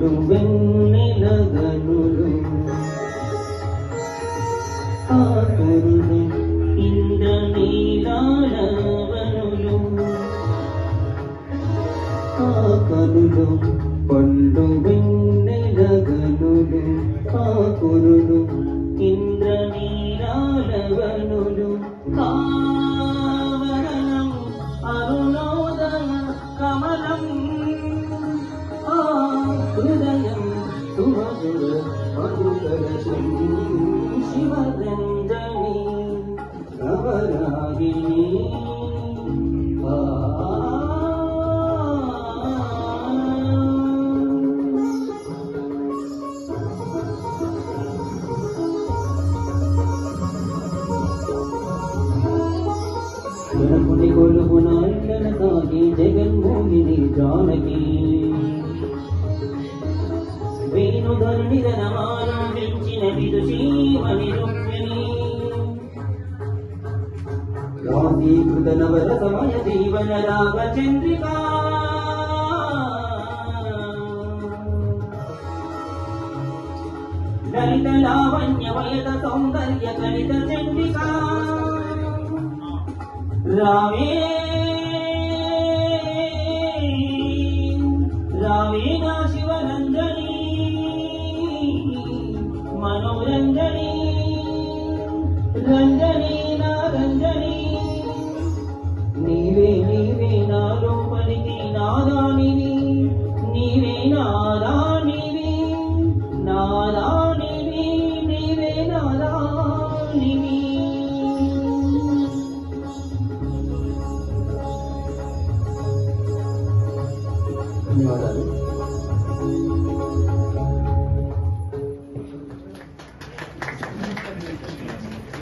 నిండు వెన్నెల గనులు ఆకరులు ఇంద నీరాల వనులు ఆకరులు పండు వెన్నెల గనులు ఆకురులు ఇంద சிவகந்தனி கவராகினி கொழுகுனாய் கணக்காகி వేణుధరుని ధనమానందించిన నవర సమయ జీవన రాగ చంద్రికా లలిత లావణ్య వయత సౌందర్య కలిత రామే నా 你要咋